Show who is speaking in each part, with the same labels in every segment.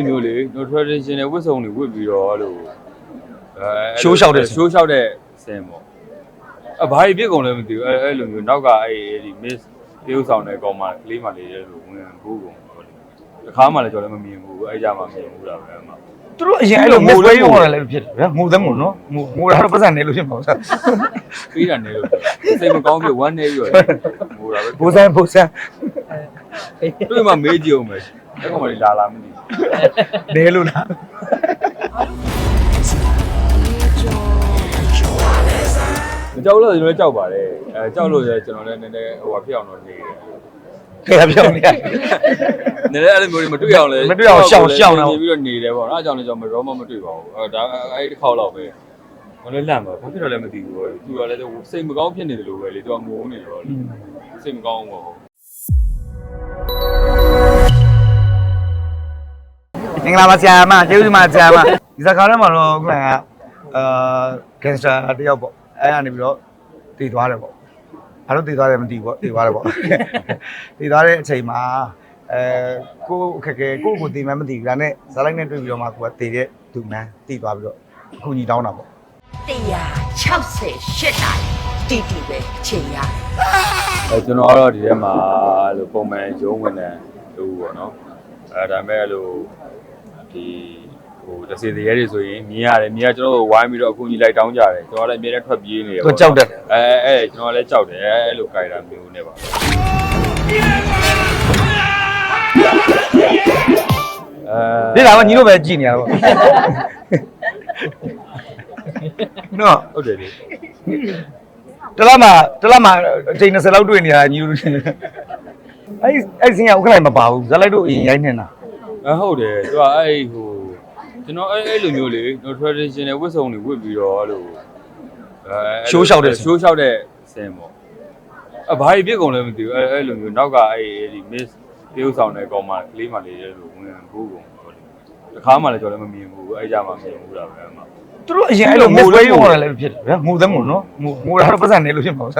Speaker 1: လိုမျိုးလေ no traditional ဝတ်စုံတွေဝတ်ပြီးတော့အဲ့လိုအဲ
Speaker 2: ရှိုးလျှောက်တဲ့
Speaker 1: ရှိုးလျှောက်တဲ့စင်ပေါ့အဘာကြီးပြစ်ကုန်လဲမသိဘူးအဲအဲ့လိုမျိုးနောက်ကအဲ့အဲ့ဒီ miss တရုပ်ဆောင်တဲ့ကောင်မကလေးမလေးရဲ့လိုဝင်ဘူးကုန်ပေါ့လေတခါမှလည်းကျွန်တော်လည်းမမြင်ဘူးအဲ့ကြမှာမြင်ဘူးလားပဲအမှ
Speaker 2: သူတို့အရင်အဲ့လိုငိုလဲရောတယ်လည်းဖြစ်တယ်ဗျာငိုသမ်းမို့နော်ငိုငိုတာတော့ပတ်စံနေလို့ဖြစ်မှာပေါ့
Speaker 1: ပြီးတာနေလို့စိတ်မကောင်းပြီဝမ်းနေပြီးတော့ဟိုတာပဲ
Speaker 2: ဘိုးဆန်းဘိုးဆန်း
Speaker 1: တွေ့မှမေးကြည့်အောင်မယ်အဲ့ကောင်မလေးလာလာမသိ
Speaker 2: နေလို့လား
Speaker 1: မကြောက်လို့ကျွန်တော်ကြောက်ပါတယ်အဲကြောက်လို့လည်းကျွန်တော်လည်းနည်းနည်းဟိုဟာဖြစ်အောင်တော့နေတယ်
Speaker 2: ခေရပြောင်းနေရ
Speaker 1: နည်းနည်းအဲ့လိုမျိုးတွေမတွေ့အောင်လဲ
Speaker 2: မတွေ့အောင်ရှောင်ရှောင်တော့
Speaker 1: နေပြီးတော့နေတယ်ပေါ့နော်အဲအကြောင်းလည်းကျွန်တော်ရောမမတွေ့ပါဘူးအဲဒါအဲ့ဒီတစ်ခေါက်တော့ပဲဘာလဲလန့်ပါဘာဖြစ်တော့လဲမသိဘူးပေါ့သူကလည်းစိတ်မကောင်းဖြစ်နေတယ်လို့ပဲလေသူကငိုနေတော့လေစိတ်မကောင်းဘူးပေါ့
Speaker 2: င်္ဂလာပါဆရာမကျေးဇူးတင်ပါဆရာမဒီစကားထဲမှာတော့ခုနကအာဂင်စတာတယောက်ပေါ့အဲ့ကနေပြီးတော့တည်သွားတယ်ပေါ့အားလုံးတည်သွားတယ်မသိဘူးပေါ့တည်သွားတယ်ပေါ့တည်သွားတဲ့အချိန်မှာအဲကိုယ့်အခက်အခဲကိုယ့်ကိုယ်တည်မှန်းမသိဘူးဒါနဲ့ဇာတ်လိုက်နဲ့တွေ့ပြီးတော့မှကိုကတည်တဲ့သူမှန်းတည်သွားပြီးတော့အခုညီတောင်းတာပေါ့
Speaker 3: 168တိုင်တီတီပဲချိန်ရ
Speaker 1: အဲကျွန်တော်ကတော့ဒီထဲမှာအဲ့လိုပုံမှန်ရုံးဝင်တယ်လို့ပေါ့နော်အဲဒါမဲ့အဲ့လို ဒီဟိုတစီတရေတွေဆိုရင်မြင်ရတယ်မြင်ရကျွန်တော်တို့ဝိုင်းပြီးတော့အခုကြီးလိုက်တောင်းကြတယ်ကျွန်တော်လည်းအမြဲတမ်းထွက်ပြေးနေတယ်
Speaker 2: ကိုကြောက်တတ်တယ်
Speaker 1: အဲအဲကျွန်တော်လည်းကြောက်တယ်အဲ့လိုကြိုက်တာမျိုးနဲ့ပါအဲ
Speaker 2: ဒီလာကညီတို့ပဲကြည်နေရတော့နော်
Speaker 1: ဟုတ်တယ်လေ
Speaker 2: တလားမှာတလားမှာအချိန်20လောက်တွေ့နေရတာညီတို့အဲ့အဲ့စင်ကဥက္ကလိုက်မပါဘူးဇာတ်လိုက်တို့အရင်ရိုက်နေတာ
Speaker 1: အဲဟုတ်တယ်သူကအဲ့ဟိုကျွန်တော်အဲ့အဲ့လိုမျိုးလေ no traditional ဝတ်စုံတွေဝတ်ပြီးတော့အဲ့လိုအဲ
Speaker 2: ရှိုးလျှောက်တဲ့
Speaker 1: ရှိုးလျှောက်တဲ့စင်ပေါ့အဘာကြီးပြစ်ကုန်လဲမသိဘူးအဲ့အဲ့လိုမျိုးနောက်ကအဲ့အဲ့ဒီ miss တရုပ်ဆောင်တဲ့ကောင်မကလေးမလေးရဲ့လိုဝင်ဘူးကုန်ပေါ့လေတခါမှလည်းကျွန်တော်လည်းမမြင်ဘူးအဲ့ကြမှာမြင်ဘူးလားပဲအမှ
Speaker 2: သူတို့အရင်အဲ့လိုငိုလဲရောတယ်လည်းဖြစ်တယ်ဗျာငိုသမ်းမို့နော်ငိုငိုတာတော့ပတ်စံနေလို့ဖြစ်မှာပေါ့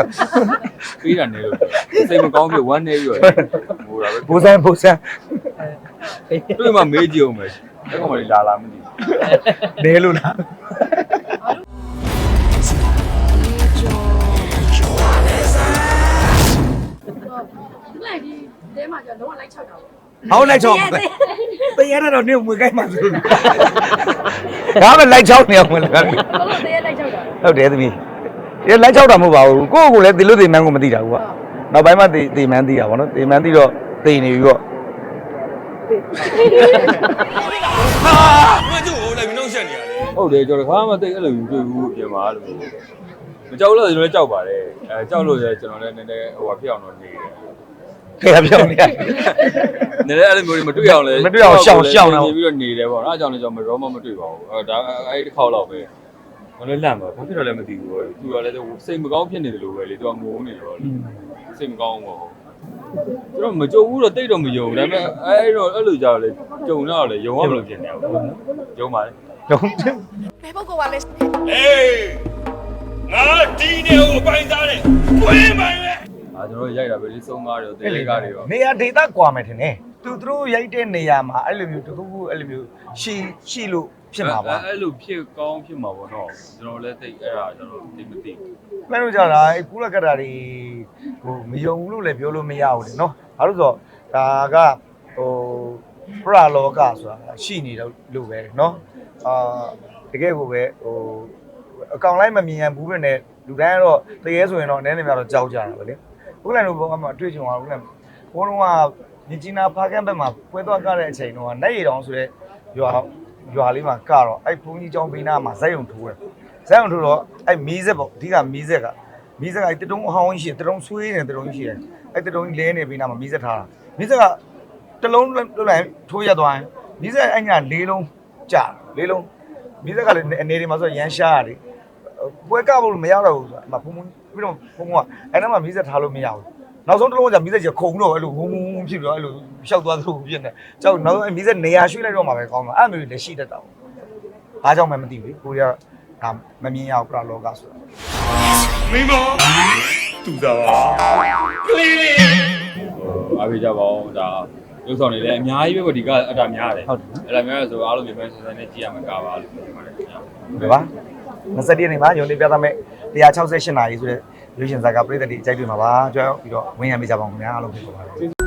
Speaker 1: ပြီးတာနေလို့စိတ်မကောင်းပြီဝမ်းနေပြီးတော့ဟိုတာပဲ
Speaker 2: ဘိုးဆန်းဘိုးဆန်း
Speaker 1: တွေ့မှမေးကြည့်အောင်မယ်အဲ့ကောင်မလေးလာလာမသိဘူး
Speaker 2: နေလို့လား
Speaker 4: လိုက်ဒီတဲမှာကျတော့လုံးဝလိုက်ချောက်တာပေါ့
Speaker 2: ဟောင်းလိုက်ချောင်းတရရတော့နေမွေကိုင်းမှာဆိုဒါပဲလိုက်ချောင်းနေအောင်မလား
Speaker 4: ဘာလို့တဲလိုက်ချောက်တာ
Speaker 2: ဟုတ်တယ်သမီးဒီလိုက်ချောက်တာမဟုတ်ပါဘူးကိုယ့်ကိုယ်လည်းဒီလိုသိမှန်းကိုမသိတာဘူးကနောက်ပိုင်းမှသိသိမှန်းသိတာဗောနော်သိမှန်းသိတော့သိနေပြီ ပေါ့
Speaker 1: ဟုတ်တယ်ကျွန်တော်တခါမှတိတ်အဲ့လိုမျိုးတွေ့ဘူးပြင်ပါလို့မကြောက်လို့ကျွန်တော်လည်းကြောက်ပါတယ်အဲကြောက်လို့လည်းကျွန်တော်လည်းနည်းနည်းဟိုဟာဖြစ်အောင်တော့နေတယ်
Speaker 2: ခေရပြောင်းနေရ
Speaker 1: နည်းနည်းအဲ့လိုမျိုးတွေမတွေ့အောင်လဲ
Speaker 2: မတွေ့အောင်ရှောင်ရှောင်တော့
Speaker 1: နေပြီးတော့နေတယ်ပေါ့နော်အဲအကြောင်းလည်းကျွန်တော်မရောမမတွေ့ပါဘူးအဲဒါအဲ့ဒီတစ်ခေါက်တော့ပဲဘာလဲလန့်ပါဘာဖြစ်တော့လဲမသိဘူးသူကလည်းစိတ်မကောင်းဖြစ်နေတယ်လို့ပဲလေသူကငိုနေတော့လေစိတ်မကောင်းဘူးပေါ့ ကျွန်တော်မကြုံဘူးတော့တိတ်တော့မယုံဒါပေမဲ့အဲ့တော့အဲ့လိုကြောက်လေကြုံတော့လေယုံရမလို့ဖြစ်နေအောင်ယုံပါလေ
Speaker 2: တော့
Speaker 3: ဘယ်ပုဂ္ဂိုလ်ကလဲ
Speaker 5: အေးငါဒီနေကိုပိုင်စားတယ်ဝင်းပိုင်ပဲ
Speaker 1: အာကျွန်တော်ရိုက်တာပဲလေစုံကားတွေတေးလေးကားတွေရော
Speaker 2: နေရာဒေသကွာမယ်ထင်တယ်သူတို့ရိုက်တဲ့နေရာမှာအဲ့လိုမျိုးတခုခုအဲ့လိုမျိုးရှိရှိလို့ ဖြစ်မှာပါ
Speaker 1: အဲ့လိုဖြစ်ကောင်းဖြစ်မှာပေါ့နော်ကျွန်တော်လည်းတိတ်အဲ့ဒါကျွန်တော်သိမသိဘူး
Speaker 2: မင်းတို့ကြောင့်ဒါအဲ့ကူလကတာတွေဟိုမယုံဘူးလို့လည်းပြောလို့မရဘူးလေနော်ဘာလို့ဆိုတော့ဒါကဟိုပရလောကဆိုတာရှိနေတော့လို့ပဲနော်အာတကယ်ကိုပဲဟိုအကောင်လိုက်မမြင်ရဘူးပဲနဲ့လူတိုင်းကတော့တကယ်ဆိုရင်တော့အနေနဲ့များတော့ကြောက်ကြတာပဲလေခုလည်းတို့ဘောမှာတွေ့ကြုံအောင်ခုလည်းဘိုးတော်ကမြကြီးနာဖားကန့်ဘက်မှာပွဲသွားကြတဲ့အချိန်တော့နိုင်ရီတောင်ဆိုတဲ့ရွာ ရွာလေးမှာကတော့အဲ့ဘုန်းကြီးကျောင်းဘေးနားမှာဇက်ယုံထိုးတယ်ဇက်အောင်ထိုးတော့အဲ့မီးစက်ပေါ့အဓိကမီးစက်ကမီးစက်ကအဲ့တတုံးအဟောင်းကြီးရှိတယ်တတုံးဆွေးနေတတုံးကြီးရှိတယ်အဲ့တတုံးကြီးလဲနေပြီးနာမှာမီးစက်ထားတာမီးစက်ကတလုံးလွတ်လိုက်ထိုးရသွားရင်မီးစက်အဲ့ညာလေးလုံးကြာလေးလုံးမီးစက်ကလည်းအနေတွေမှာဆိုရမ်းရှားရတယ်ပွဲကဖို့မရတော့ဘူးဆိုတာအမဖုံဖုံပြီးတော့ဖုံဖုံကအဲ့နားမှာမီးစက်ထားလို့မရဘူး နောက်ဆုံးတစ်လုံးကမီးစက်ကြီးခုံတော့အဲ့လိုဝုန်းဝုန်းဖြစ်ပြီးတော့အဲ့လိုရှောက်သွားသလိုဖြစ်နေကြောက်နောက်ဆုံးအဲ့မီးစက်နေရာရွှေ့လိုက်တော့မှပဲကောင်းတော့အဲ့မျိုးတွေလည်းရှိတတ်တာပေါ့အားကြောင့်မှမသိဘူးလေကိုရီးယားဒါမမြင်ရဘူးပရလောကဆိုတာ
Speaker 5: မိမောသူသားပါကလေးလေး
Speaker 1: အားပေးကြပါဦးဒါရုပ်ဆောင်တွေလည်းအများကြီးပဲပေါ့ဒီကအတာများတယ်
Speaker 2: ဟုတ်တယ်
Speaker 1: အဲ့ဒါများဆိုအားလုံးမြန်မာစံစံနဲ့ကြည့်ရမှာကာပါလို့ပြောပါတယ်ခင်ဗျာ
Speaker 2: ဒီပါ21ရက်နေ့မှာရုံးလေးပြသမဲ့168နာရီဆိုတဲ့ ရွေးရှင်ဇာကပြည်သက်တွေအကြိုက်တွေ့မှာပါကြွပြီးတော့ဝင်ရမိကြပါအောင်ခင်ဗျာအားလုံးပြပါပါတယ်